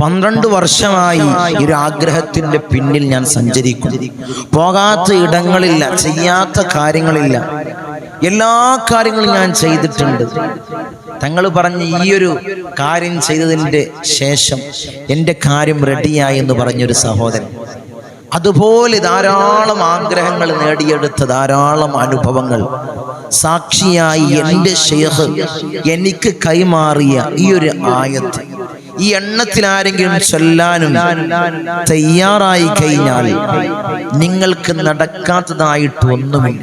പന്ത്രണ്ട് വർഷമായി ഈ ഒരു ആഗ്രഹത്തിന്റെ പിന്നിൽ ഞാൻ സഞ്ചരിക്കും പോകാത്ത ഇടങ്ങളില്ല ചെയ്യാത്ത കാര്യങ്ങളില്ല. എല്ലാ കാര്യങ്ങളും ഞാൻ ചെയ്തിട്ടുണ്ട്. തങ്ങൾ പറഞ്ഞ ഈ ഒരു കാര്യം ചെയ്തതിന്റെ ശേഷം എന്റെ കാര്യം റെഡിയായി എന്ന് പറഞ്ഞൊരു സഹോദരൻ. അതുപോലെ ധാരാളം ആഗ്രഹങ്ങൾ നേടിയെടുത്ത ധാരാളം അനുഭവങ്ങൾ. സാക്ഷിയായി എന്റെ ഷെയ്ഖ് എനിക്ക് കൈമാറിയ ഈ ഒരു ആയത്ത്. ഈ എണ്ണത്തിൽ ആരെങ്കിലും ചൊല്ലാനും തയ്യാറായി കഴിഞ്ഞാൽ നിങ്ങൾക്ക് നടക്കാത്തതായിട്ട് ഒന്നുമില്ല.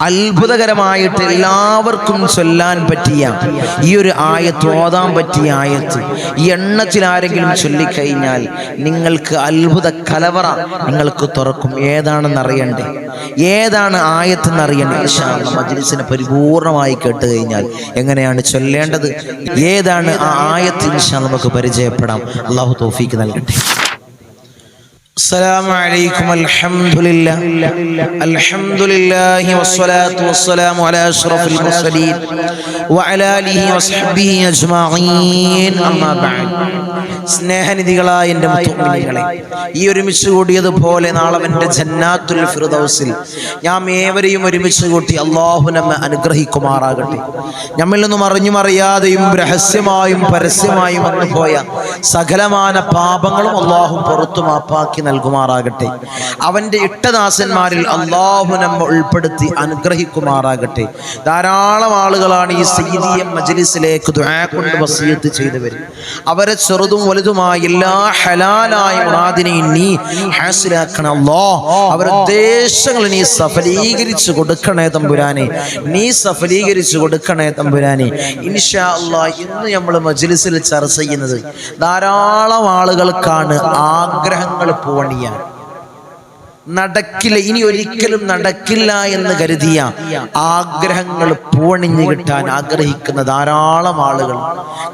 അത്ഭുതകരമായിട്ട് എല്ലാവർക്കും ചൊല്ലാൻ പറ്റിയ ഈ ഒരു ആയത്ത് ഓതാൻ പറ്റിയ ആയത്ത്. എണ്ണത്തിൽ ആരെങ്കിലും ചൊല്ലിക്കഴിഞ്ഞാൽ നിങ്ങൾക്ക് അത്ഭുത കലവറ നിങ്ങൾക്ക് തുറക്കും. ഏതാണെന്ന് അറിയണ്ടേ ഏതാണ് ആയത്തെന്ന് അറിയണ്ടേ മജ്ലിസിനെ പരിപൂർണമായി കേട്ട് കഴിഞ്ഞാൽ എങ്ങനെയാണ് ചൊല്ലേണ്ടത്? ഏതാണ് ആ ആയത്ത് ഇൻഷാ നമുക്ക് പരിചയപ്പെടാം. അള്ളാഹു തോഫീക്ക് നൽകട്ടെ. السلام عليكم الحمد لله الحمد لله والصلاة والسلام على أشرف المرسلين وعلى آله وصحبه أجمعين أما بعد സ്നേഹനിധികളായ എൻ്റെ മുത്തുമിനികളെ ഈ ഒരുമിച്ച് കൂടിയതുപോലെ നാളെ എൻ്റെ ജന്നാത്തുൽ ഫിർദൗസിൽ ഞാൻ ഏവരെയും ഒരുമിച്ച് കൂട്ടി അള്ളാഹു നമ്മെ അനുഗ്രഹിക്കുമാറാകട്ടെ നമ്മിൽ നിന്നും അറിഞ്ഞും അറിയാതെയും രഹസ്യമായും പരസ്യമായും വന്നു പോയ സകലമാന പാപങ്ങളും അള്ളാഹു പുറത്തു മാപ്പാക്കി നൽകുമാറാകട്ടെ. അവന്റെ ഇട്ടദാസന്മാരിൽ അള്ളാഹു നമ്മ ഉൾപ്പെടുത്തി അനുഗ്രഹിക്കുമാറാകട്ടെ. ധാരാളം ആളുകളാണ് ഈ സീതിയ മജ്ലിസിലേക്ക് കൊണ്ട് വസീയത്ത് ചെയ്തവർ അവരെ ചെറുതും വലുതുമായ എല്ലാ ഹലാലായ മുറാദിനെയും നീ ഹാസിലാക്കണം. അല്ലോ അവരുടെ ഉദ്ദേശങ്ങൾ നീ സഫലീകരിച്ചു കൊടുക്കണേ തമ്പുരാനെ. നീ സഫലീകരിച്ചു കൊടുക്കണേ തമ്പുരാനെ. ഇൻഷാ അള്ളാ ഇന്ന് നമ്മൾ മജ്ലിസിൽ ചർച്ച ചെയ്യുന്നത് ധാരാളം ആളുകൾക്കാണ് ആഗ്രഹങ്ങൾ പൂവണിയാൻ നടക്കില്ല ഇനി ഒരിക്കലും നടക്കില്ല എന്ന് കരുതിയ ആഗ്രഹങ്ങൾ പൂണിഞ്ഞ് കിട്ടാൻ ആഗ്രഹിക്കുന്ന ധാരാളം ആളുകൾ.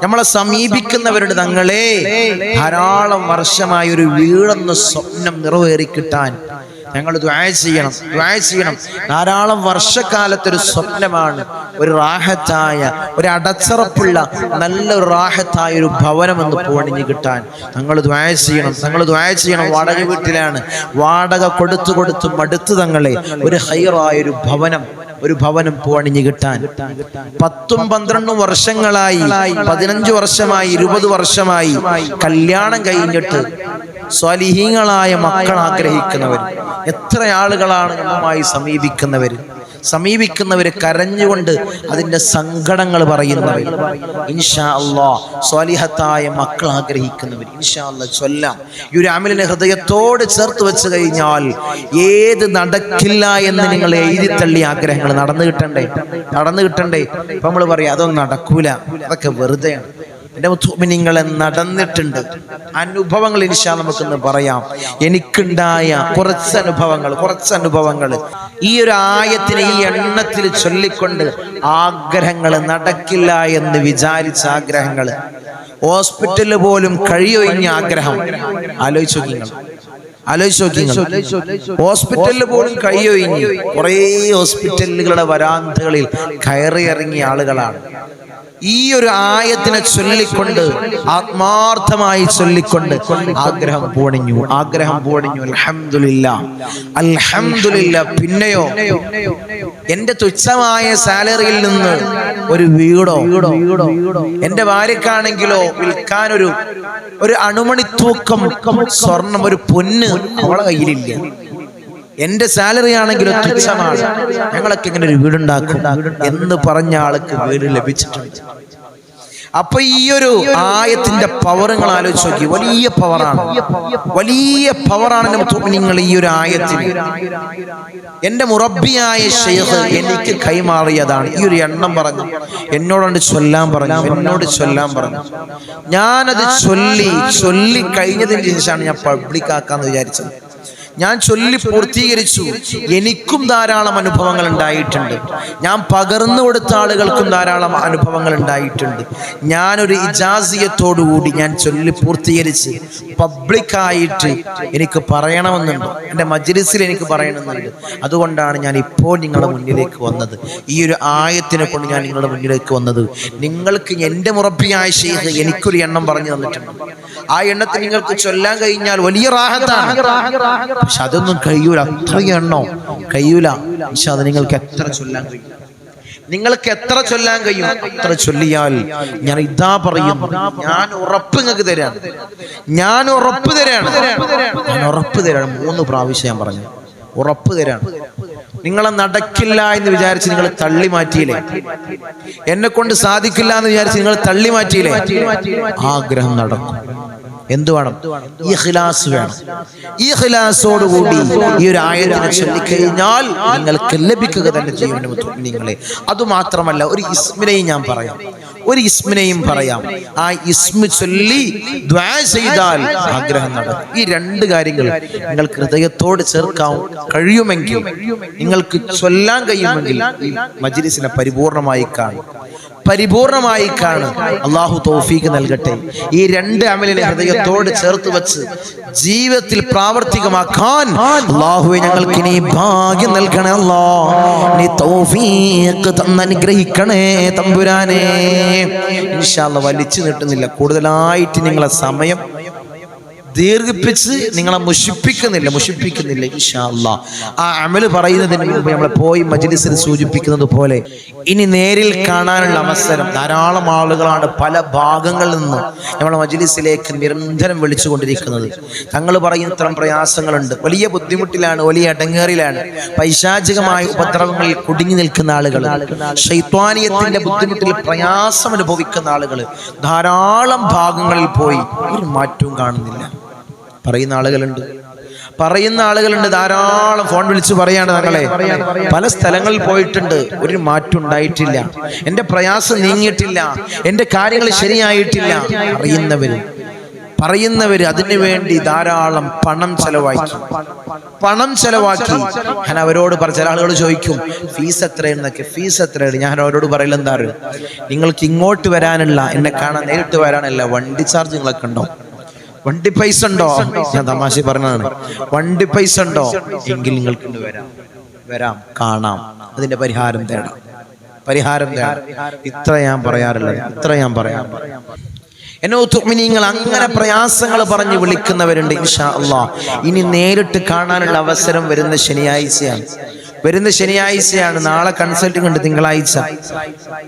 നമ്മളെ സമീപിക്കുന്നവരുടെ തങ്ങളെ ധാരാളം വർഷമായ ഒരു വീടെന്ന സ്വപ്നം നിറവേറി കിട്ടാൻ ഞങ്ങൾ ദ്വായ ചെയ്യണം ദ്വായ ചെയ്യണം. ധാരാളം വർഷക്കാലത്തൊരു സ്വപ്നമാണ് ഒരു റാഹത്തായ ഒരു അടച്ചറപ്പുള്ള നല്ലൊരു റാഹത്തായ ഒരു ഭവനം എന്ന് പോണിഞ്ഞ് കിട്ടാൻ. ഞങ്ങൾ ദ്വായ ചെയ്യണം ഞങ്ങൾ ദ്വായ ചെയ്യണം. വാടക വീട്ടിലാണ്. വാടക കൊടുത്തു കൊടുത്തു മടുത്തു തങ്ങളെ. ഒരു ഹൈറായ ഒരു ഭവനം. ഒരു ഭവനം പണിഞ്ഞു കിട്ടാൻ. പത്തും പന്ത്രണ്ടും വർഷങ്ങളായി പതിനഞ്ച് വർഷമായി ഇരുപത് വർഷമായി കല്യാണം കഴിഞ്ഞിട്ട് സ്വലിഹീങ്ങളായ മക്കൾ ആഗ്രഹിക്കുന്നവർ എത്ര ആളുകളാണ് നമ്മുമായി സമീപിക്കുന്നവർ സമീപിക്കുന്നവര് കരഞ്ഞുകൊണ്ട് അതിന്റെ സങ്കടങ്ങൾ പറയുന്നവർ ഇൻഷാ അള്ളാ സ്വാലിഹത്തായ മക്കൾ ആഗ്രഹിക്കുന്നവർ ഇൻഷാ ചൊല്ലാം. ഈ ഒരു അമലിനെ ഹൃദയത്തോട് ചേർത്ത് വെച്ച് കഴിഞ്ഞാൽ ഏത് നടക്കില്ല എന്ന് നിങ്ങൾ എഴുതി തള്ളി ആഗ്രഹങ്ങൾ നടന്നു കിട്ടണ്ടേ? നടന്നു കിട്ടണ്ടേ? നമ്മൾ പറയാം അതൊന്നും നടക്കൂല. അതൊക്കെ വെറുതെയാണ്. എന്റെ മുത്തുമിനിങ്ങളെ നടന്നിട്ടുണ്ട്. അനുഭവങ്ങൾ ഇൻഷാ നമുക്കൊന്ന് പറയാം. എനിക്കുണ്ടായ കുറച്ച് അനുഭവങ്ങൾ കുറച്ച് അനുഭവങ്ങൾ. ഈ ഒരു ആയത്തിനെ ഈ എണ്ണത്തിൽ ചൊല്ലിക്കൊണ്ട് ആഗ്രഹങ്ങൾ നടക്കില്ല എന്ന് വിചാരിച്ച ആഗ്രഹങ്ങൾ. ഹോസ്പിറ്റലിൽ പോലും കഴിയൊഴിഞ്ഞ ആഗ്രഹം. ആലോചിച്ചു നോക്കി നിങ്ങൾ ആലോചിച്ച് നോക്കി നിങ്ങൾ ഹോസ്പിറ്റലിൽ പോലും കഴിയൊഴിഞ്ഞ് കുറേ ഹോസ്പിറ്റലുകളുടെ വരാന്തകളിൽ കയറി ഇറങ്ങിയ ആളുകളാണ്. ഈ ഒരു ആയത്തിനെ ചൊല്ലിക്കൊണ്ട് ആത്മാർത്ഥമായി ചൊല്ലിക്കൊണ്ട് ആഗ്രഹം പോണിഞ്ഞു. ആഗ്രഹം പോണിഞ്ഞു. അൽഹംദുലില്ല. അൽഹംദുലില്ല. പിന്നെയോ എന്റെ തുച്ഛമായ സാലറിയിൽ നിന്ന് ഒരു വീടോ എന്റെ ഭാര്യക്കാണെങ്കിലോ വിൽക്കാൻ ഒരു ഒരു അണുമണിത്തൂക്കം സ്വർണം ഒരു പൊന്ന് അവളെ കയ്യിലില്ല. എന്റെ സാലറി ആണെങ്കിലും തുച്ഛമാണ്. ഞങ്ങളൊക്കെ ഇങ്ങനെ ഒരു വീടുണ്ടാക്കും. എന്ന് പറഞ്ഞ ആൾക്ക് വീട് ലഭിച്ചിട്ടുണ്ട്. അപ്പൊ ഈ ഒരു ആയത്തിന്റെ നിങ്ങൾ ആലോചിച്ച് നോക്കി. വലിയ പവറാണ്. വലിയ പവറാണ് നിങ്ങൾ ഈ ഒരു ആയത്തിൽ. എന്റെ മുറബിയായ ഷെയ്ഖ് എനിക്ക് കൈമാറിയതാണ്. ഈ ഒരു എണ്ണം പറഞ്ഞു. എന്നോടൊണ്ട് ചൊല്ലാൻ പറഞ്ഞു. എന്നോട് ചൊല്ലാൻ പറഞ്ഞു. ഞാനത് ചൊല്ലി ചൊല്ലി കഴിഞ്ഞതിന് ശേഷമാണ് ഞാൻ പബ്ലിക് ആക്കാന്ന് വിചാരിച്ചത്. ഞാൻ ചൊല്ലി പൂർത്തീകരിച്ചു. എനിക്കും ധാരാളം അനുഭവങ്ങൾ ഉണ്ടായിട്ടുണ്ട്. ഞാൻ പകർന്നു കൊടുത്ത ആളുകൾക്കും ധാരാളം അനുഭവങ്ങൾ ഉണ്ടായിട്ടുണ്ട്. ഞാനൊരു ഇജാസിയത്തോടുകൂടി ഞാൻ ചൊല്ലി പൂർത്തീകരിച്ച് പബ്ലിക്കായിട്ട് എനിക്ക് പറയണമെന്നുണ്ട്. എന്റെ മജ്ലിസിൽ എനിക്ക് പറയണമെന്നുണ്ട്. അതുകൊണ്ടാണ് ഞാൻ ഇപ്പോൾ നിങ്ങളുടെ മുന്നിലേക്ക് വന്നത്. ഈ ഒരു ആയത്തിനെ കൊണ്ട് ഞാൻ നിങ്ങളുടെ മുന്നിലേക്ക് വന്നത്. നിങ്ങൾക്ക് എന്റെ മുറപ്പിയായ ഷെയ്ഖ് എനിക്കൊരു എണ്ണം പറഞ്ഞു തന്നിട്ടുണ്ട്. ആ എണ്ണത്തിൽ നിങ്ങൾക്ക് ചൊല്ലാൻ കഴിഞ്ഞാൽ വലിയ റാഹത്താണ്. പക്ഷെ അതൊന്നും കഴിയൂല. അത്ര എണ്ണോ കഴിയൂല. പക്ഷെ അത് നിങ്ങൾക്ക് എത്ര ചൊല്ലാൻ കഴിയും? നിങ്ങൾക്ക് എത്ര ചൊല്ലാൻ കഴിയും? എത്ര ചൊല്ലിയാൽ ഞാൻ ഇതാ പറയും. ഞാൻ ഉറപ്പ് നിങ്ങൾക്ക് തരാണ് ഞാൻ ഉറപ്പ് തരാണ് ഞാൻ ഉറപ്പ് തരാണ് മൂന്ന് പ്രാവശ്യം ഞാൻ പറഞ്ഞു. ഉറപ്പ് തരാണ് നിങ്ങളെ നടക്കില്ല എന്ന് വിചാരിച്ച് നിങ്ങൾ തള്ളി മാറ്റിയില്ലേ? എന്നെ കൊണ്ട് സാധിക്കില്ല എന്ന് വിചാരിച്ച് നിങ്ങൾ തള്ളി മാറ്റിയില്ലേ? ആഗ്രഹം നടക്കും. എന്ത് വേണം? ഇഖ്ലാസ് വേണം. ഇഖ്ലാസോടുകൂടി ഈ ഒരു ആയത്തിനെ ചൊല്ലിക്കഴിഞ്ഞാൽ നിങ്ങൾക്ക് ലഭിക്കുക തന്നെ ചെയ്യും നിങ്ങളെ അതുമാത്രമല്ല ഒരു ഇസ്മിനെയും ഞാൻ പറയാം. ഒരു ഇസ്മിനെയും പറയാം. ആ ഇസ്മ ചൊല്ലി ദ്വാ ചെയ്താൽ ആഗ്രഹം നടക്കും. ഈ രണ്ട് കാര്യങ്ങൾ നിങ്ങൾക്ക് ഹൃദയത്തോട് ചേർക്കാൻ കഴിയുമെങ്കിൽ നിങ്ങൾക്ക് ചൊല്ലാൻ കഴിയുമെങ്കിൽ ഈ മജ്ലിസിനെ പരിപൂർണമായി കാണും. പരിപൂർണമായി കാണും. അള്ളാഹു തോഫീക്ക് നൽകട്ടെ. ഈ രണ്ട് അമലിനെ ഹൃദയത്തോട് ചേർത്ത് വെച്ച് ജീവിതത്തിൽ പ്രാവർത്തികമാക്കാൻ അള്ളാഹുവെ ഞങ്ങൾക്ക് ഇനി ഭാഗ്യം നൽകണേ അല്ലാ. നീ തൗഫീക്ക് തന്ന് അനുഗ്രഹിക്കണേ തമ്പുരാനെ. ഇൻഷാല്ല വലിച്ചു നീട്ടുന്നില്ല. കൂടുതലായിട്ട് നിങ്ങളെ സമയം ദീർഘിപ്പിച്ച് നിങ്ങളെ മുഷിപ്പിക്കുന്നില്ല മുഷിപ്പിക്കുന്നില്ല ഇൻഷാ അല്ലാ. ആ അമൽ പറയുന്നതിന് മുമ്പ് നമ്മൾ പോയി മജ്ലിസിൽ സൂചിപ്പിക്കുന്നത് പോലെ ഇനി നേരിൽ കാണാനുള്ള അവസരം ധാരാളം ആളുകളാണ് പല ഭാഗങ്ങളിൽ നിന്ന് നമ്മളെ മജ്ലിസിലേക്ക് നിരന്തരം വിളിച്ചുകൊണ്ടിരിക്കുന്നത്. തങ്ങൾ പറയുന്ന ഇത്തരം പ്രയാസങ്ങളുണ്ട്. വലിയ ബുദ്ധിമുട്ടിലാണ് വലിയ അടങ്ങേറിലാണ്. പൈശാചികമായ ഉപദ്രവങ്ങളിൽ കുടുങ്ങി നിൽക്കുന്ന ആളുകൾ ശൈത്വാനിയത്തിന്റെ ബുദ്ധിമുട്ടിൽ പ്രയാസം അനുഭവിക്കുന്ന ആളുകൾ ധാരാളം ഭാഗങ്ങളിൽ പോയി ഒരു മാറ്റവും കാണുന്നില്ല. പറയുന്ന ആളുകളുണ്ട്. പറയുന്ന ആളുകളുണ്ട്. ധാരാളം ഫോൺ വിളിച്ച് പറയാണ് ഞങ്ങളെ പല സ്ഥലങ്ങളിൽ പോയിട്ടുണ്ട്. ഒരു മാറ്റം ഉണ്ടായിട്ടില്ല എന്റെ പ്രയാസം നീങ്ങിയിട്ടില്ല. എന്റെ കാര്യങ്ങൾ ശരിയായിട്ടില്ല. അറിയുന്നവര് പറയുന്നവര് അതിനു വേണ്ടി ധാരാളം പണം ചെലവാക്കി. പണം ചെലവാക്കി. ഞാൻ അവരോട് പറ ചില ആളുകൾ ചോദിക്കും ഫീസ് എത്രയെന്നൊക്കെ ഫീസ് എത്രയാണ്? ഞാൻ അവരോട് പറയില്ല എന്താ? നിങ്ങൾക്ക് ഇങ്ങോട്ട് വരാനുള്ള എന്നെ കാണാൻ നേരിട്ട് വരാനല്ല വണ്ടി ചാർജ് നിങ്ങളൊക്കെ ഉണ്ടോ? വണ്ടി പൈസ ഉണ്ടോ ഞാൻ തമാശ പറഞ്ഞതാണ്. വണ്ടി പൈസ ഉണ്ടോ എങ്കിൽ നിങ്ങൾക്ക് വരാം. വരാം. കാണാം. അതിന്റെ പരിഹാരം തേടാം. പരിഹാരം തേടാം. ഇത്ര ഞാൻ പറയാറില്ല ഇത്ര ഞാൻ പറയാം. എന്നോ നിങ്ങൾ അങ്ങനെ പ്രയാസങ്ങൾ പറഞ്ഞ് വിളിക്കുന്നവരുണ്ട് ഇൻഷാ അള്ളാ. ഇനി നേരിട്ട് കാണാനുള്ള അവസരം വരുന്ന ശനിയാഴ്ചയാണ്. വരുന്ന ശനിയാഴ്ചയാണ്. നാളെ കൺസൾട്ടിംഗ് ഉണ്ട് തിങ്കളാഴ്ച.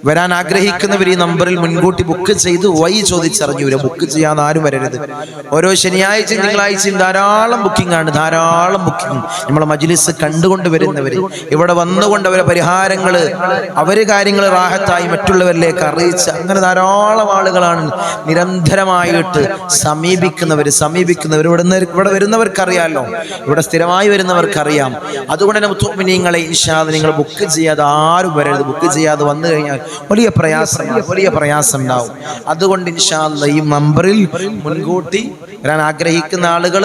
വരാൻ ആഗ്രഹിക്കുന്നവർ ഈ നമ്പറിൽ മുൻകൂട്ടി ബുക്ക് ചെയ്ത് വൈ ചോദിച്ചറിഞ്ഞു വരും ബുക്ക് ചെയ്യാതെ ആരും വരരുത്. ഓരോ ശനിയാഴ്ചയും തിങ്കളാഴ്ചയും ധാരാളം ബുക്കിംഗ് ആണ്. ധാരാളം ബുക്കിംഗ് നമ്മളെ മജ്ലിസ് കണ്ടുകൊണ്ട് വരുന്നവർ ഇവിടെ വന്നുകൊണ്ട് അവരെ പരിഹാരങ്ങൾ അവർ കാര്യങ്ങൾ റാഹത്തായി മറ്റുള്ളവരിലേക്ക് അറിയിച്ച് അങ്ങനെ ധാരാളം ആളുകളാണ് നിരന്തരമായിട്ട് സമീപിക്കുന്നവർ സമീപിക്കുന്നവർ ഇവിടെ ഇവിടെ വരുന്നവർക്കറിയാലോ. ഇവിടെ സ്ഥിരമായി വരുന്നവർക്കറിയാം. അതുകൊണ്ട് തന്നെ മുത്തുമിനിങ്ങളെ ഇൻഷാദ് നിങ്ങൾ ബുക്ക് ചെയ്യാതെ ആരും വരരുത്. ബുക്ക് ചെയ്യാതെ വന്നു കഴിഞ്ഞാൽ വലിയ പ്രയാസം. വലിയ പ്രയാസം. ഉണ്ടാവും അതുകൊണ്ട് ഇൻഷാല്ല ഈ നമ്പറിൽ മുൻകൂട്ടി വരാൻ ആഗ്രഹിക്കുന്ന ആളുകൾ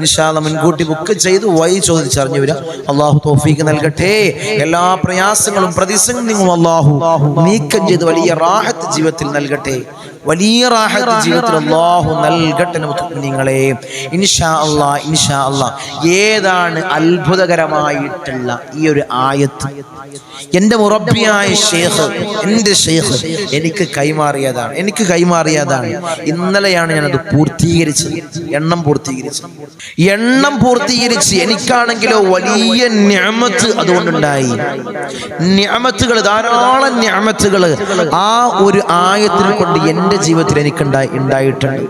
ഇൻഷാല്ല മുൻകൂട്ടി ബുക്ക് ചെയ്ത് വൈ ചോദിച്ചറിഞ്ഞു വരിക അള്ളാഹു തോഫീക്ക് നൽകട്ടെ. എല്ലാ പ്രയാസങ്ങളും പ്രതിസന്ധികളും അള്ളാഹു നീക്കം ചെയ്ത് വലിയ റാഹത്ത് ജീവിതത്തിൽ നൽകട്ടെ. വലിയ റാഹത്ത് ജീവിതത്തിൽ അള്ളാഹു നൽകട്ടെ നിങ്ങളെ ഇൻഷാ അള്ളാ ഇൻഷാ അള്ളാ ഏതാണ് അത്ഭുതകരമായിട്ടുള്ള ഈ ഒരു ആയത്ത്. എന്റെ മുറബിയായ ഷേഖ് എന്റെ ഷേഖ് എനിക്ക് കൈമാറിയതാണ് എനിക്ക് കൈമാറിയതാണ്. ഇന്നലെയാണ് ഞാനത് പൂർത്തീകരിച്ചത് എണ്ണം പൂർത്തീകരിച്ചത്. എണ്ണം പൂർത്തീകരിച്ച് എനിക്കാണെങ്കിലോ വലിയ ഞാമത്ത് അതുകൊണ്ടുണ്ടായി. ഞാമത്തുകൾ ധാരാളം ഞാമത്തുകൾ ആ ഒരു ആയത്തിനെ കൊണ്ട് എന്റെ ജീവിതത്തിൽ എനിക്കുണ്ടായി ഉണ്ടായിട്ടുണ്ട്.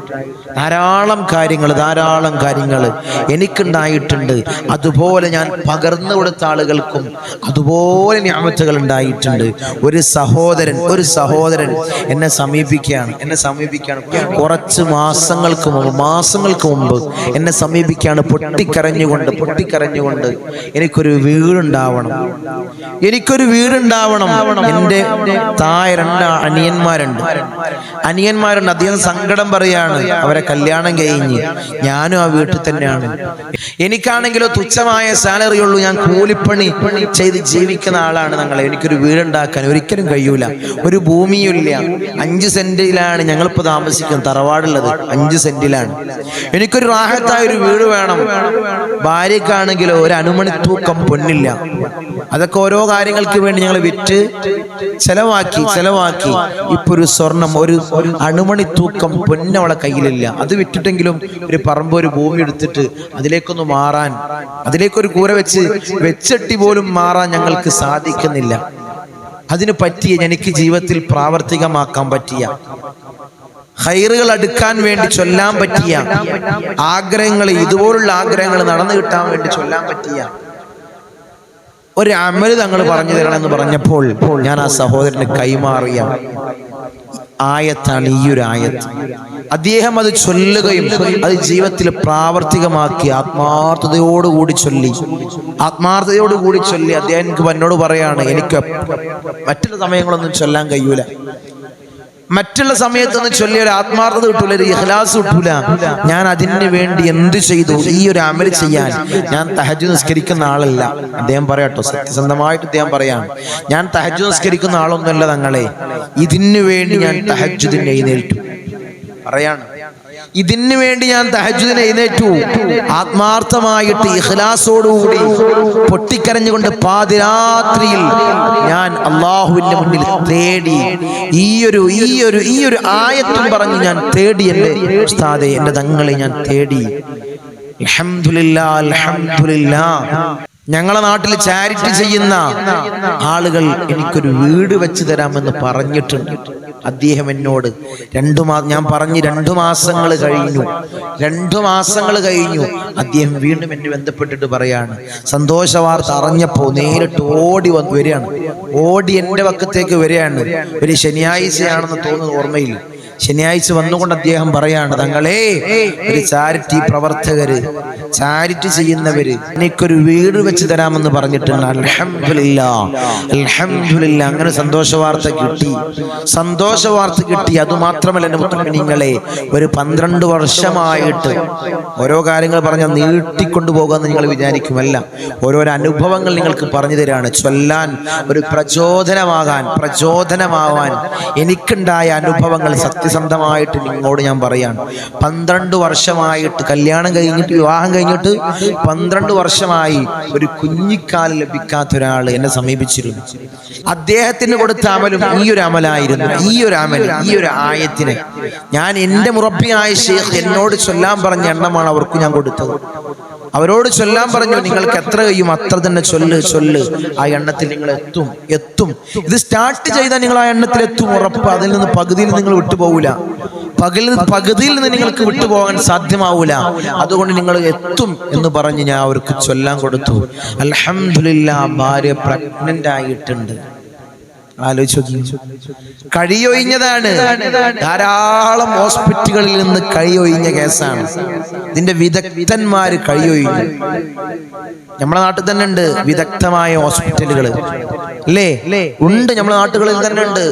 ധാരാളം കാര്യങ്ങൾ ധാരാളം കാര്യങ്ങൾ എനിക്കുണ്ടായിട്ടുണ്ട്. അതുപോലെ ഞാൻ പകർന്നു കൊടുത്ത ആളുകൾക്കും അതുപോലെ ഞാമത്തുകൾ ഉണ്ടായിട്ടുണ്ട്. ഒരു സഹോദരൻ ഒരു സഹോദരൻ എന്നെ സമീപിക്കുകയാണ് എന്നെ സമീപിക്കുകയാണ്. കുറച്ച് മാസങ്ങൾക്ക് മുമ്പ് മാസങ്ങൾക്ക് മുമ്പ് എന്നെ സമീപിക്കുകയാണ് പൊട്ടിക്കരഞ്ഞുകൊണ്ട് പൊട്ടിക്കരഞ്ഞുകൊണ്ട് എനിക്കൊരു വീടുണ്ടാവണം. എനിക്കൊരു വീടുണ്ടാവണം. എന്റെ താഴെ രണ്ട് അനിയന്മാരുണ്ട്. അനിയന്മാരുണ്ട് അദ്ദേഹം സങ്കടം പറയാണ്. അവരെ കല്യാണം കഴിഞ്ഞ്. ഞാനും ആ വീട്ടിൽ തന്നെയാണ്. എനിക്കാണെങ്കിലോ തുച്ഛമായ സാലറി ഉള്ളൂ. ഞാൻ കൂലിപ്പണി ചെയ്ത് ജീവിക്കുന്ന ആളാണ് ഞങ്ങളെ. എനിക്കൊരു വീടുണ്ടാക്കാൻ ഒരിക്കലും കഴിയൂല. ഒരു ഭൂമിയില്ല അഞ്ച് സെന്റിലാണ് ഞങ്ങളിപ്പോ താമസിക്കുന്നത്. തറവാടുള്ളത് അഞ്ച് സെന്റിലാണ്. എനിക്കൊരു റാഹത്തായ ഒരു വീട് വേണം. ഭാര്യക്കാണെങ്കിലോ ഒരു അണുമണി തൂക്കം പൊന്നില്ല. അതൊക്കെ ഓരോ കാര്യങ്ങൾക്ക് വേണ്ടി ഞങ്ങൾ വിറ്റ് ചെലവാക്കി ചെലവാക്കി. ഇപ്പൊ ഒരു സ്വർണം ഒരു അണുമണി തൂക്കം പൊന്നവളെ കയ്യിലില്ല. അത് വിറ്റിട്ടെങ്കിലും ഒരു പറമ്പ് ഒരു ഭൂമി എടുത്തിട്ട് അതിലേക്കൊന്ന് മാറാൻ അതിലേക്കൊരു കൂര വെച്ച് വെച്ചട്ടി പോലും മാറാൻ ഞങ്ങൾക്ക് സാധിക്കുന്നില്ല. അതിന് പറ്റിയ എനിക്ക് ജീവിതത്തിൽ പ്രാവർത്തികമാക്കാൻ പറ്റിയ ഹൈറുകൾ അടുക്കാൻ വേണ്ടി ചൊല്ലാൻ പറ്റിയ ആഗ്രഹങ്ങൾ ഇതുപോലുള്ള ആഗ്രഹങ്ങൾ നടന്നു കിട്ടാൻ വേണ്ടി ചൊല്ലാൻ പറ്റിയ ഒരു അമൽ തങ്ങൾ പറഞ്ഞു തരണം എന്ന് പറഞ്ഞപ്പോൾ ഞാൻ ആ സഹോദരന് കൈമാറിയ ആയത്താണ് ഈ ഒരു ആയത്ത്. അദ്ദേഹം അത് ചൊല്ലുകയും അത് ജീവിതത്തിൽ പ്രാവർത്തികമാക്കി ആത്മാർത്ഥതയോടുകൂടി ചൊല്ലി. ആത്മാർത്ഥതയോടുകൂടി ചൊല്ലി അദ്ദേഹം എന്നോട് പറയാണ് എനിക്ക് മറ്റുള്ള സമയങ്ങളൊന്നും ചൊല്ലാൻ കഴിയൂല. മറ്റുള്ള സമയത്തൊന്നും ചൊല്ലി ഒരു ആത്മാർത്ഥത കിട്ടൂല ഒരു ഇഹ്ലാസ് കിട്ടൂല. ഞാൻ അതിന് വേണ്ടി എന്ത് ചെയ്തു? ഈ ഒരു അമൽ ചെയ്യാൻ. ഞാൻ തഹജ് നിസ്കരിക്കുന്ന ആളല്ല. അദ്ദേഹം പറയാട്ടോ സത്യസന്ധമായിട്ട് അദ്ദേഹം പറയാം ഞാൻ തഹജ് നിസ്കരിക്കുന്ന ആളൊന്നുമല്ല തങ്ങളെ. ഇതിനു വേണ്ടി ഞാൻ തഹജുദിന് എഴുന്നേറ്റു പറയാണ്. ഇതിനു വേണ്ടി ഞാൻ തഹജുദിന് എഴുന്നേറ്റു. ആത്മാർത്ഥമായിട്ട് ഇഖ്ലാസോടുകൂടി പൊട്ടിക്കരഞ്ഞുകൊണ്ട് പാതിരാത്രിയിൽ ഞാൻ അള്ളാഹുവിന്റെ മുന്നിൽ തേടി ഈ ഒരു ഈ ഒരു ഈ ഒരു ആയത്തും പറഞ്ഞ് ഞാൻ തേടി എന്റെ ഉസ്താദെ എന്റെ തങ്ങളെ ഞാൻ തേടി. ഞങ്ങളെ നാട്ടിൽ ചാരിറ്റി ചെയ്യുന്ന ആളുകൾ എനിക്കൊരു വീട് വെച്ച് തരാമെന്ന് പറഞ്ഞിട്ടുണ്ട്. അദ്ദേഹം എന്നോട് രണ്ടു മാ ഞാൻ പറഞ്ഞ് രണ്ടു മാസങ്ങൾ കഴിഞ്ഞു. രണ്ടു മാസങ്ങൾ കഴിഞ്ഞു. അദ്ദേഹം വീണ്ടും എന്നെ ബന്ധപ്പെട്ടിട്ട് പറയാണ്. സന്തോഷ വാർത്ത അറിഞ്ഞപ്പോ നേരിട്ട് ഓടി വന്ന് വരികയാണ്. ഓടി എന്റെ പക്കത്തേക്ക് വരികയാണ്. ഒരു ശനിയാഴ്ചയാണെന്ന് തോന്നുന്നു ഓർമ്മയിൽ ശനിയാഴ്ച വന്നുകൊണ്ട് അദ്ദേഹം പറയാണ് തങ്ങളെ ഒരു ചാരിറ്റി പ്രവർത്തകര് ചാരിറ്റി ചെയ്യുന്നവര് എനിക്കൊരു വീട് വെച്ച് തരാമെന്ന് പറഞ്ഞിട്ടുണ്ട്. അലഹമില്ല അങ്ങനെ സന്തോഷ വാർത്ത കിട്ടി. സന്തോഷ വാർത്ത കിട്ടി. അതുമാത്രമല്ല എന്റെ മുത്തങ്ങളെ ഒരു പന്ത്രണ്ട് വർഷമായിട്ട് ഓരോ കാര്യങ്ങൾ പറഞ്ഞ നീട്ടിക്കൊണ്ടു പോകാമെന്ന് നിങ്ങൾ വിചാരിക്കുമല്ല. ഓരോരോ അനുഭവങ്ങൾ നിങ്ങൾക്ക് പറഞ്ഞു തരാണ്. ചൊല്ലാൻ ഒരു പ്രചോദനമാകാൻ പ്രചോദനമാവാൻ എനിക്കുണ്ടായ അനുഭവങ്ങൾ സത്യസന്ധമായിട്ട് നിങ്ങളോട് ഞാൻ പറയാണ്. പന്ത്രണ്ട് വർഷമായിട്ട് കല്യാണം കഴിഞ്ഞിട്ട് വിവാഹം കഴിഞ്ഞിട്ട് പന്ത്രണ്ട് വർഷമായി ഒരു കുഞ്ഞിക്കാൽ ലഭിക്കാത്ത ഒരാൾ എന്നെ സമീപിച്ചിരുന്നു. അദ്ദേഹത്തിന് കൊടുത്ത അമലും ഈ ഒരു അമലായിരുന്നു. ഈ ഒരു അമൽ ഈ ഒരു ആയത്തിനെ. ഞാൻ എന്റെ മുറബിയായ ഷേഖ് എന്നോട് ചൊല്ലാൻ പറഞ്ഞ എണ്ണമാണ് അവർക്ക് ഞാൻ കൊടുത്തത്. അവരോട് ചൊല്ലാൻ പറഞ്ഞു നിങ്ങൾക്ക് എത്ര കഴിയും? അത്ര തന്നെ ചൊല്ല് ചൊല്ല്. ആ എണ്ണത്തിൽ നിങ്ങൾ എത്തും എത്തും. ഇത് സ്റ്റാർട്ട് ചെയ്താൽ നിങ്ങൾ ആ എണ്ണത്തിൽ എത്തും ഉറപ്പ്. അതിൽ നിന്ന് പകുതിയിൽ നിങ്ങൾ വിട്ടുപോകില്ല. പകലിൽ പകുതിയിൽ നിന്ന് നിങ്ങൾക്ക് വിട്ടുപോകാൻ സാധ്യമാവൂല. അതുകൊണ്ട് നിങ്ങൾ എത്തും എന്ന് പറഞ്ഞ് ഞാൻ അവർക്ക് ചൊല്ലാൻ കൊടുത്തു. അലഹമില്ല ഭാര്യ പ്രഗ്നന്റ് ആയിട്ടുണ്ട്. ആലോചിച്ചു കഴിയൊഴിഞ്ഞതാണ്. ധാരാളം ഹോസ്പിറ്റലുകളിൽ നിന്ന് കഴിയൊഴിഞ്ഞ കേസാണ്. ഇതിന്റെ വിദഗ്ധന്മാര് കഴിയൊഴിഞ്ഞു. നമ്മുടെ നാട്ടിൽ തന്നെ ഉണ്ട് വിദഗ്ധമായ ഹോസ്പിറ്റലുകൾ അല്ലേ? ഉണ്ട് നമ്മുടെ നാട്ടുകളിൽ തന്നെ ഉണ്ട്.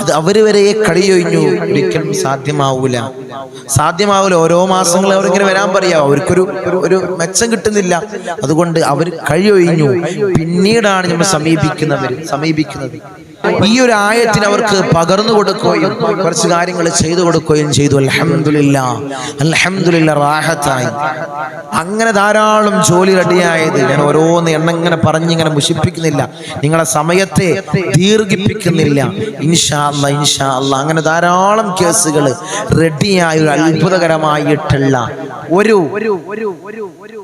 അത് അവർ വരെ കഴിയൊഴിഞ്ഞു. ഒരിക്കലും സാധ്യമാവൂല. സാധ്യമാവില്ല ഓരോ മാസങ്ങൾ അവരിങ്ങനെ വരാൻ പറയാം. അവർക്കൊരു ഒരു മെച്ചം കിട്ടുന്നില്ല. അതുകൊണ്ട് അവർ കഴിയൊഴിഞ്ഞു. പിന്നീടാണ് നമ്മൾ സമീപിക്കുന്നവർ സമീപിക്കുന്നത്. ഈ ഒരു ആയത്തിന് അവർക്ക് പകർന്നു കൊടുക്കുകയും കുറച്ച് കാര്യങ്ങൾ ചെയ്തു കൊടുക്കുകയും ചെയ്തു. അലഹമില്ല അലഹമില്ല റാഹത്തായി. അങ്ങനെ ധാരാളം ജോലി റെഡിയായത്. ഞാൻ ഓരോന്ന് എണ്ണങ്ങനെ പറഞ്ഞിങ്ങനെ മുഷിപ്പിക്കുന്നില്ല. നിങ്ങളെ സമയത്തെ ദീർഘിപ്പിക്കുന്നില്ല. ഇൻഷാ അല്ല ഇൻഷാ അല്ല അങ്ങനെ ധാരാളം കേസുകൾ റെഡിയായ ഒരു അത്ഭുതകരമായിട്ടുള്ള ഒരു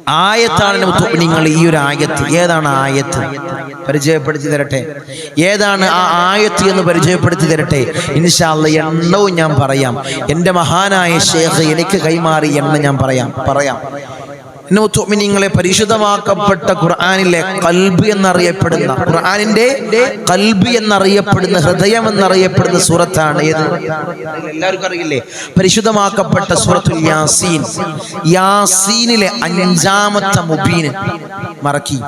ആയത്താണ് നിങ്ങൾ ഈ ഒരു ആയത്ത്. ഏതാണ് ആയത്ത്? പരിചയപ്പെടുത്തി തരട്ടെ. ഏതാണ് ആ ആയത്ത് എന്ന് പരിചയപ്പെടുത്തി തരട്ടെ? ഇൻഷാല്ല എണ്ണവും ഞാൻ പറയാം. എന്റെ മഹാനായ ഷേഖ് എനിക്ക് കൈമാറി എണ്ണ ഞാൻ പറയാം. പറയാം. നിങ്ങളെ പരിശുദ്ധമാക്കപ്പെട്ട ഖുർആാനിലെ കൽബ് എന്നറിയപ്പെടുന്ന ഖുർആാനിന്റെ കൽബ് എന്നറിയപ്പെടുന്ന ഹൃദയം എന്നറിയപ്പെടുന്ന സൂറത്താണ് ഏത് എല്ലാവർക്കും അറിയില്ലേ? പരിശുദ്ധമാക്കപ്പെട്ട സൂറത്തുൽ യാസീൻ. യാസീനിലെ അഞ്ചാമത്തെ മുബീന്. മറക്കി.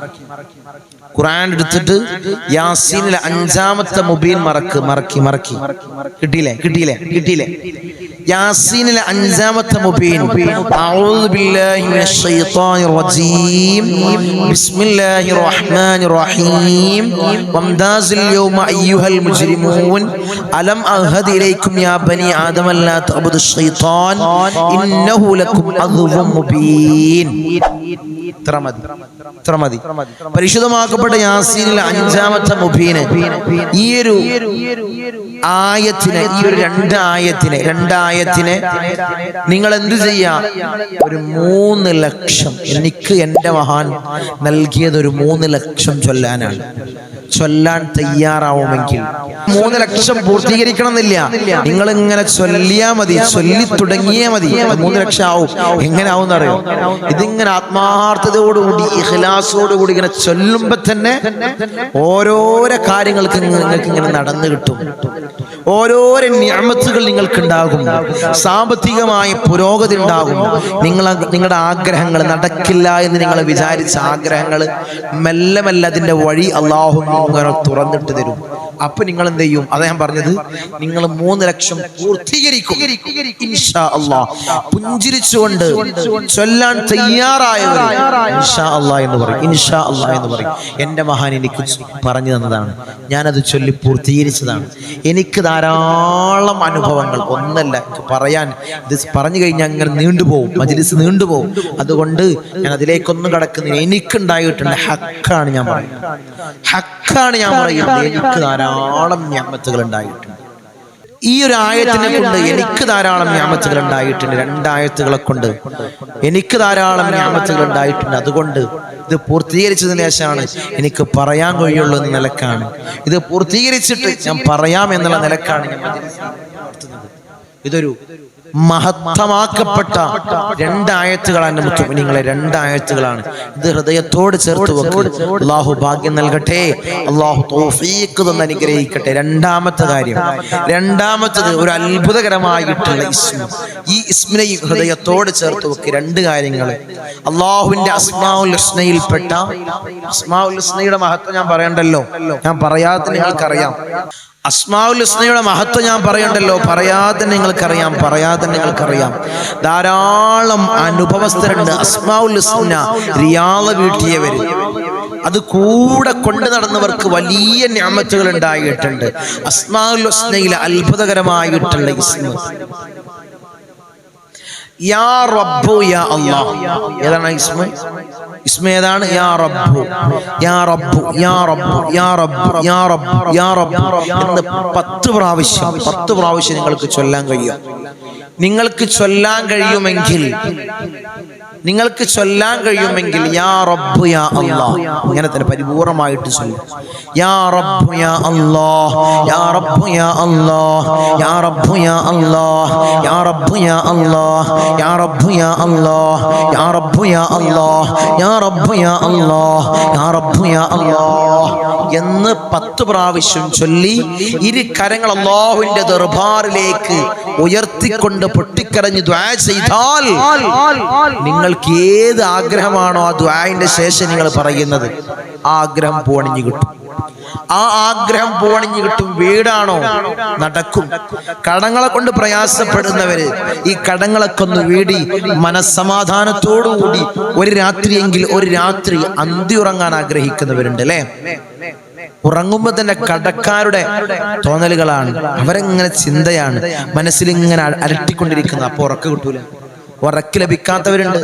ഖുർആൻ എടുത്തിട്ട് യാസീനിലെ അഞ്ചാമത്തെ മുബീൻ മറക്ക് മറക്കി മറക്കി. കിട്ടിയില്ലേ? കിട്ടിയില്ലേ? കിട്ടിയില്ലേ? യാസീനിലെ അഞ്ചാമത്തെ മുബീൻ. അഊദു ബില്ലാഹി മിനശ് ശൈത്വാനിർ റജീം. ബിസ്മില്ലാഹിർ റഹ്മാനിർ റഹീം. വംദാസിൽ യൗമ അയ്യുഹൽ മുജ്രിമൂൻ. അലം അഹദ് ഇലൈക്കും യാ ബനി ആദം അല്ലാ തഅബുദു ശൈത്താൻ. ഇന്നഹു ലക്കും അദ്വം മുബീൻ. ഇത്ര മതി. പരിശുദ്ധമാക്കപ്പെട്ട യാസീനിലെ അഞ്ചാമത്തെ മുബീന്. ഈ ഒരു ആയത്തിനെ ഈ ഒരു രണ്ട് ആയത്തിനെ രണ്ടായത്തിനെ നിങ്ങൾ എന്തു ചെയ്യാ ഒരു മൂന്ന് ലക്ഷം. എനിക്ക് എന്റെ മഹാൻ നൽകിയത് ഒരു മൂന്ന് ലക്ഷം ചൊല്ലാനാണ്. ചൊല്ലാൻ തയ്യാറാവുമെങ്കിൽ. മൂന്ന് ലക്ഷം പൂർത്തീകരിക്കണം എന്നില്ല നിങ്ങൾ ഇങ്ങനെ ചൊല്ലിയാ മതി. ചൊല്ലി തുടങ്ങിയാ മതി മൂന്ന് ലക്ഷം ആവും. എങ്ങനെ ആവും അറിയോ ഇതിങ്ങനെ ആത്മാർത്ഥതയോടുകൂടി ഇഖ്ലാസോടുകൂടി ഇങ്ങനെ ചൊല്ലുമ്പോ തന്നെ ഓരോരോ കാര്യങ്ങൾക്ക് നിങ്ങൾക്ക് ഇങ്ങനെ നടന്നു കിട്ടും. ഓരോരോ ഞാമത്തുകൾ നിങ്ങൾക്ക് ഉണ്ടാകും സാമ്പത്തികമായ പുരോഗതി ഉണ്ടാകും. നിങ്ങൾ നിങ്ങളുടെ ആഗ്രഹങ്ങൾ നടക്കില്ല എന്ന് നിങ്ങൾ വിചാരിച്ച ആഗ്രഹങ്ങൾ മെല്ലെ മെല്ലെ അതിന്റെ വഴി അള്ളാഹു തുറന്നിട്ട് തരും. അപ്പൊ നിങ്ങൾ എന്ത് ചെയ്യും അതാ ഞാൻ പറഞ്ഞത്. നിങ്ങൾ മൂന്ന് ലക്ഷം പൂർത്തീകരിക്കും. പുഞ്ചിരിച്ചുകൊണ്ട് ചൊല്ലാൻ തയ്യാറായവർ ഇൻഷാ അള്ളാ എന്ന് പറയും. ഇൻഷാ അള്ളാ എന്ന് പറയും. എന്റെ മഹാൻ എനിക്ക് പറഞ്ഞു തന്നതാണ്. ഞാനത് ചൊല്ലി പൂർത്തീകരിച്ചതാണ്. എനിക്ക് ധാരാളം അനുഭവങ്ങൾ. ഒന്നല്ല പറയാൻ ഇത് പറഞ്ഞു കഴിഞ്ഞാൽ അങ്ങനെ നീണ്ടുപോകും മജിലിസ് നീണ്ടുപോകും അതുകൊണ്ട് ഞാൻ അതിലേക്കൊന്നും കടക്കുന്നില്ല. എനിക്കുണ്ടായിട്ടുണ്ട് ഹക്കാണ് ഞാൻ പറയുന്നത്. ഹക്കാണ് ഞാൻ പറയുന്നത്. എനിക്ക് ധാരാളം ഞാമത്തുകൾ ഉണ്ടായിട്ടുണ്ട് ഈ ഒരു ആയത്തിനെ കൊണ്ട് എനിക്ക് ധാരാളം ഞാമത്തുകൾ ഉണ്ടായിട്ടുണ്ട് രണ്ടായത്തുകളെ കൊണ്ട് എനിക്ക് ധാരാളം ഞാമത്തുകൾ ഉണ്ടായിട്ടുണ്ട് അതുകൊണ്ട് ഇത് പൂർത്തീകരിച്ചതിന് ശേഷമാണ് എനിക്ക് പറയാൻ കഴിയുള്ളൂ എന്ന നിലക്കാണ്. ഇത് പൂർത്തീകരിച്ചിട്ട് ഞാൻ പറയാം എന്നുള്ള നിലക്കാണ് ഞാൻ ഇതൊരു മഹത്തമാക്കപ്പെട്ട രണ്ടായത്തുകളാണ് മുത്തു നിങ്ങളെ രണ്ടായത്തുകളാണ്. ഇത് ഹൃദയത്തോട് ചേർത്ത് വെക്കുക അള്ളാഹു ഭാഗ്യം നൽകട്ടെ. അള്ളാഹു തോഫീക്ക് തന്നെ അനുഗ്രഹിക്കട്ടെ. രണ്ടാമത്തെ കാര്യം. രണ്ടാമത്തത് ഒരു അത്ഭുതകരമായിട്ടുള്ള ഇസ്മ. ഈ ഇസ്മിനെ ഹൃദയത്തോട് ചേർത്ത് വെക്ക്. രണ്ട് കാര്യങ്ങൾ അള്ളാഹുവിന്റെ അസ്മാഉൽ ഹുസ്നയിൽപ്പെട്ട അസ്മാഉൽ ഹുസ്നയുടെ മഹത്വം ഞാൻ പറയണ്ടല്ലോ. ഞാൻ പറയാതെ നിങ്ങൾക്കറിയാം. അസ്മാഉൽ ഹുസ്നയുടെ മഹത്വം ഞാൻ പറയണ്ടല്ലോ. പറയാതെ നിങ്ങൾക്കറിയാം പറയാതെ നിങ്ങൾക്കറിയാം. ധാരാളം അനുഭവസ്ഥരുണ്ട്. അസ്മാഉൽ ഹുസ്ന റിയാള വീട്ടിയവര്. അത് കൂടെ കൊണ്ടു നടന്നവർക്ക് വലിയ ഞാമത്തുകൾ ഉണ്ടായിട്ടുണ്ട്. അസ്മാഉൽ ഹുസ്നയിലെ അത്ഭുതകരമായിട്ടുള്ള ഇസ്മ. യാ റബ്ബു യാ അല്ലാഹ്. ഏതാണ് ഇസ്മ? ഇസ്മ ഏതാണ് യാ റബ്ബു യാ റബ്ബു യാ റബ്ബു യാ റബ്ബു യാ റബ്ബു യാ റബ്ബു എന്ന് പത്ത് പ്രാവശ്യം പത്ത് പ്രാവശ്യം നിങ്ങൾക്ക് ചൊല്ലാൻ കഴിയും. നിങ്ങൾക്ക് ചൊല്ലാൻ കഴിയുമെങ്കിൽ നിങ്ങൾക്ക് ചൊല്ലാൻ കഴിയുമെങ്കിൽ യാ റബ്ബു യാ അല്ലാഹ് ഇങ്ങനെ തന്നെ പരിപൂർണമായിട്ട് ചൊല്ലും യാ റബ്ബു യാ അല്ലാഹ് യാ റബ്ബു യാ അല്ലാഹ് യാ റബ്ബു യാ അല്ലാഹ് യാ റബ്ബു യാ അല്ലാഹ് യാ റബ്ബു യാ അല്ലാഹ് യാ റബ്ബു യാ അല്ലാഹ് യാ റബ്ബു യാ അല്ലാഹ് യാ റബ്ബു യാ അല്ലാഹ് എന്ന് പത്ത് പ്രാവശ്യം ചൊല്ലി ഇരു കരങ്ങൾ അള്ളാഹുവിന്റെ ദർബാറിലേക്ക് ഉയർത്തിക്കൊണ്ട് പൊട്ടിക്കരഞ്ഞ് ദ്വാ ചെയ്താൽ നിങ്ങൾക്ക് ഏത് ആഗ്രഹമാണോ ആ ദ്വായന്റെ ശേഷം നിങ്ങൾ പറയുന്നത് ആഗ്രഹം പോണിഞ്ഞു കിട്ടും. ആ ആഗ്രഹം പോണിഞ്ഞു കിട്ടും വീടാണോ? നടക്കും. കടങ്ങളെ കൊണ്ട് പ്രയാസപ്പെടുന്നവര് ഈ കടങ്ങളൊക്കെ ഒന്ന് വീടി മനസ്സമാധാനത്തോടുകൂടി ഒരു രാത്രിയെങ്കിൽ ഒരു രാത്രി അന്തി ഉറങ്ങാൻ ആഗ്രഹിക്കുന്നവരുണ്ട് അല്ലേ? ഉറങ്ങുമ്പോ തന്നെ കടക്കാരുടെ തോന്നലുകളാണ്. അവരെങ്ങനെ ചിന്തയാണ്. മനസ്സിൽ ഇങ്ങനെ അരട്ടിക്കൊണ്ടിരിക്കുന്നത് അപ്പൊ ഉറക്ക കിട്ടൂല. ഉറക്ക് ലഭിക്കാത്തവരുണ്ട്.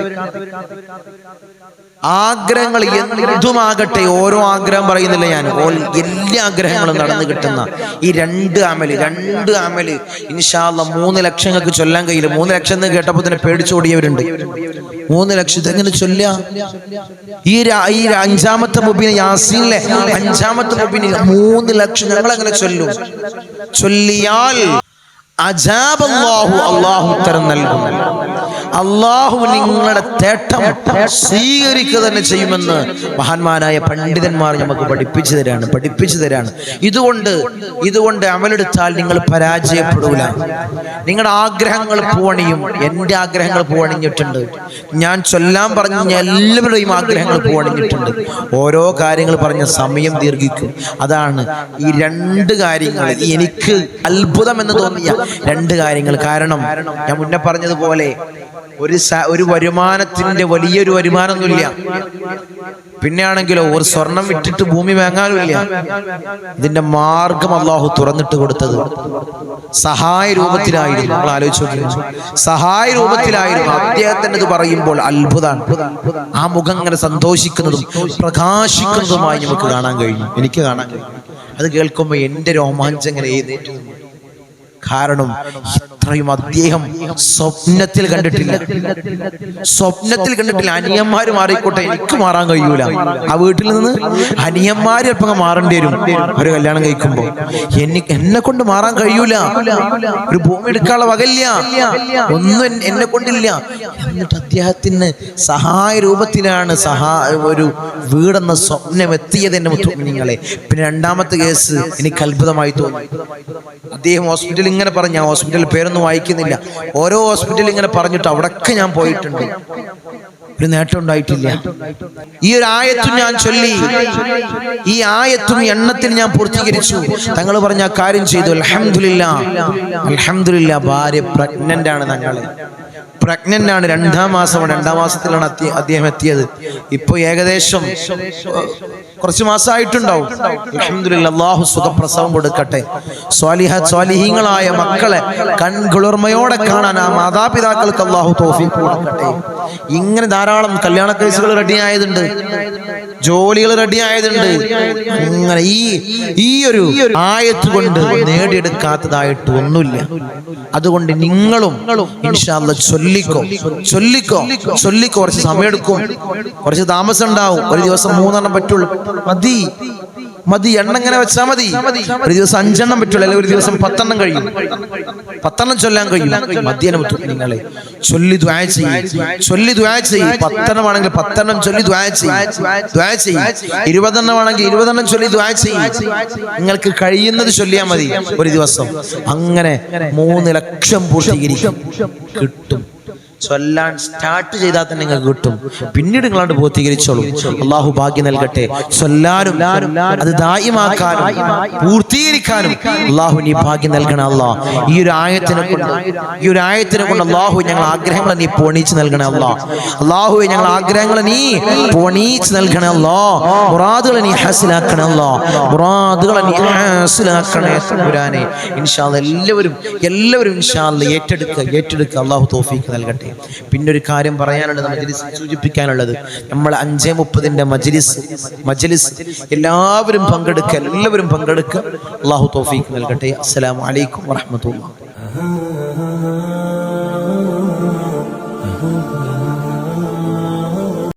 ആഗ്രഹങ്ങൾ എന്തുമാകട്ടെ ഓരോ ആഗ്രഹം പറയുന്നില്ല ഞാൻ. എല്ലാ ആഗ്രഹങ്ങളും നടന്നു കിട്ടുന്ന ഈ രണ്ട് അമൽ രണ്ട് അമൽ. ഇൻഷാല്ല മൂന്ന് ലക്ഷങ്ങൾക്ക് ചൊല്ലാൻ കഴിയില്ല. മൂന്ന് ലക്ഷം എന്ന് കേട്ടപ്പോ തന്നെ പേടിച്ചോടിയവരുണ്ട് മൂന്ന് ലക്ഷത്തെ എങ്ങനെ ചൊല്ല ഈ ഈ അഞ്ചാമത്തെ മുബിന് യാസീനിലെ അഞ്ചാമത്തെ മുബിന് മൂന്ന് ലക്ഷം ഞങ്ങൾ അങ്ങനെ ചൊല്ലും. ചൊല്ലിയാൽ അജാബ് അള്ളാഹു അള്ളാഹു ഉത്തരം നൽകും. അള്ളാഹു നിങ്ങളുടെ തേട്ടം സ്വീകരിക്കുക തന്നെ ചെയ്യുമെന്ന് മഹാന്മാരായ പണ്ഡിതന്മാർ നമുക്ക് പഠിപ്പിച്ചു തരാണ് പഠിപ്പിച്ചു തരാണ്. ഇതുകൊണ്ട് ഇതുകൊണ്ട് അമലെടുത്താൽ നിങ്ങൾ പരാജയപ്പെടൂല. നിങ്ങളുടെ ആഗ്രഹങ്ങൾ പൂവണിയും എന്റെ ആഗ്രഹങ്ങൾ പൂവണിഞ്ഞിട്ടുണ്ട്. ഞാൻ ചൊല്ലാൻ പറഞ്ഞ എല്ലാവരുടെയും ആഗ്രഹങ്ങൾ പൂവണിഞ്ഞിട്ടുണ്ട്. ഓരോ കാര്യങ്ങൾ പറഞ്ഞ സമയം ദീർഘിക്കും. അതാണ് ഈ രണ്ട് കാര്യങ്ങൾ. എനിക്ക് അത്ഭുതം എന്ന് തോന്നിയ രണ്ട് കാര്യങ്ങൾ. കാരണം ഞാൻ മുന്നേ പറഞ്ഞതുപോലെ ഒരു ഒരു വരുമാനത്തിന്റെ വലിയൊരു വരുമാനമൊന്നുമില്ല. പിന്നെയാണെങ്കിലോ ഒരു സ്വർണം വിട്ടിട്ട് ഭൂമി വാങ്ങാനുമില്ല ഇതിന്റെ മാർഗം അള്ളാഹു തുറന്നിട്ട് കൊടുത്തത്. സഹായ രൂപത്തിലായിരുന്നു. നമ്മൾ ആലോചിച്ചു സഹായ രൂപത്തിലായിരുന്നു. അദ്ദേഹത്തിന്റെ ഇത് പറയുമ്പോൾ അത്ഭുതമാണ് ആ മുഖം അങ്ങനെ സന്തോഷിക്കുന്നതും പ്രകാശിക്കുന്നതുമായി നമുക്ക് കാണാൻ കഴിഞ്ഞു എനിക്ക് കാണാൻ അത് കേൾക്കുമ്പോൾ എന്റെ രോമാഞ്ചം ഇങ്ങനെ എഴുന്നേറ്റ്. കാരണം ഇത്രയും അദ്ദേഹം സ്വപ്നത്തിൽ കണ്ടിട്ടില്ല. സ്വപ്നത്തിൽ കണ്ടിട്ടില്ല. അനിയന്മാര് മാറിക്കോട്ടെ എനിക്ക് മാറാൻ കഴിയൂല. ആ വീട്ടിൽ നിന്ന് അനിയന്മാര് ചിലപ്പോ അങ്ങ് മാറേണ്ടി വരും. ഒരു കല്യാണം കഴിക്കുമ്പോ. എനിക്ക് എന്നെ കൊണ്ട് മാറാൻ കഴിയൂല. ഒരു ഭൂമി എടുക്കാനുള്ള വകല്ല ഒന്നും എന്നെ കൊണ്ടില്ല. എന്നിട്ട് അദ്ദേഹത്തിന് സഹായ രൂപത്തിലാണ് സഹാ ഒരു വീടെന്ന സ്വപ്നം എത്തിയത് എന്റെ മുത്തുമിനിങ്ങളെ പിന്നെ രണ്ടാമത്തെ കേസ് എനിക്ക് അത്ഭുതമായി തോന്നി. അദ്ദേഹം ഹോസ്പിറ്റലിൽ ഇങ്ങനെ പറഞ്ഞു ഞാൻ ഹോസ്പിറ്റലിൽ പേരൊന്നും വായിക്കുന്നില്ല. ഓരോ ഹോസ്പിറ്റലിൽ ഇങ്ങനെ പറഞ്ഞിട്ട് അവിടൊക്കെ ഞാൻ പോയിട്ടുണ്ട്. ഒരു നേട്ടം ഉണ്ടായിട്ടില്ല. ഈ ഒരു ആയത്തും ഞാൻ ചൊല്ലി. ഈ ആയത്തും എണ്ണത്തിൽ ഞാൻ പൂർത്തീകരിച്ചു. തങ്ങൾ പറഞ്ഞ കാര്യം ചെയ്തു. അലഹമില്ല അലഹമില്ല ഭാര്യ പ്രഗ്നന്റ് ആണ് തങ്ങൾ. പ്രഗ്നന്റ് ആണ്. രണ്ടാം മാസമാണ് രണ്ടാം മാസത്തിലാണ് അദ്ദേഹം എത്തിയത്. ഇപ്പൊ ഏകദേശം കുറച്ച് മാസമായിട്ടുണ്ടാവും. അള്ളാഹു സുഖപ്രസവം കൊടുക്കട്ടെ. സ്വാലിഹ സ്വാലിഹീങ്ങളായ മക്കളെ കൺകുളിർമയോടെ കാണാൻ ആ മാതാപിതാക്കൾക്ക് അള്ളാഹു തോഫി കൊടുക്കട്ടെ. ഇങ്ങനെ ധാരാളം കല്യാണ കേസുകൾ റെഡി ആയതുണ്ട്. ജോലികൾ റെഡി ആയതുണ്ട്. അങ്ങനെ ഈ ഈ ഒരു ആയത്ത് കൊണ്ട് നേടിയെടുക്കാത്തതായിട്ട് ഒന്നുമില്ല. അതുകൊണ്ട് നിങ്ങളും ഇൻഷാല്ല ചൊല്ലിക്കോ ചൊല്ലിക്കോ ചൊല്ലിക്കോ. കുറച്ച് സമയമെടുക്കും. കുറച്ച് താമസം ഉണ്ടാവും. ഒരു ദിവസം മൂന്നെണ്ണം പറ്റുള്ളൂ. മതി. മതി. എണ്ണം ഇങ്ങനെ വെച്ചാ മതി. ഒരു ദിവസം അഞ്ചെണ്ണം പറ്റുള്ളൂ. അല്ലെങ്കിൽ ഒരു ദിവസം പത്തെണ്ണം കഴിയും. പത്തെണ്ണം ചൊല്ലാൻ കഴിയും മദ്യനം നിങ്ങളെ ചൊല്ലി ദ്വായ ചെയ്യും ചൊല്ലി ദ്വായ ചെയ്യും പത്തെണ്ണം ആണെങ്കിൽ പത്തെണ്ണം ചൊല്ലി ദ്വായ ചെയ്യും ദ്വായ ചെയ്യും ഇരുപതെണ്ണം ആണെങ്കിൽ ഇരുപതെണ്ണം ചൊല്ലി ദ്വായ ചെയ്യും നിങ്ങൾക്ക് കഴിയുന്നത് ചൊല്ലിയാൽ മതി ഒരു ദിവസം അങ്ങനെ മൂന്ന് ലക്ഷം പൂർത്തീകരിക്കും കിട്ടും ചൊല്ലാൻ സ്റ്റാർട്ട് ചെയ്താൽ തന്നെ നിങ്ങൾക്ക് കിട്ടും. പിന്നീട് നിങ്ങളാണ്ട് പൂർത്തീകരിച്ചോളൂ. അള്ളാഹു ഭാഗ്യം നൽകട്ടെ. ചൊല്ലാനും അത് ദായിമാക്കാനും പൂർത്തീകരിക്കാനും അള്ളാഹു നീ ഭാഗ്യം നൽകണം അല്ലാ. ഈ ഒരു ആയത്തിനെ കൊണ്ട് ഈ ഒരു ആയത്തിനെ കൊണ്ട് അള്ളാഹു ഞങ്ങൾ ആഗ്രഹങ്ങളെ നീ പൊണീച്ച് നൽകണ അല്ലാ. അള്ളാഹു ഞങ്ങൾ ആഗ്രഹങ്ങളെ നീ പൊണീച്ച് നൽകണ അല്ലാ. മുറാദുകളെ നീ ഹസിലാക്കണ അല്ലാ. മുറാദുകളെ നീ ഹാസിലാക്കണേ എല്ലാവരും എല്ലാവരും ഇൻഷാല്ല ഏറ്റെടുക്കുക ഏറ്റെടുക്കുക അള്ളാഹു തോഫീക്ക് നൽകട്ടെ. പിന്നെ ഒരു കാര്യം പറയാനുള്ളത് മജലിസ് സൂചിപ്പിക്കാനുള്ളത്. നമ്മൾ അഞ്ചേ മുപ്പതിന്റെ മജലിസ് മജലിസ് എല്ലാവരും പങ്കെടുക്കുക എല്ലാവരും പങ്കെടുക്കുക അള്ളാഹു തോഫീക്ക് നൽകട്ടെ. അസ്സലാമു അലൈക്കും വറഹ്മത്തുള്ളാഹി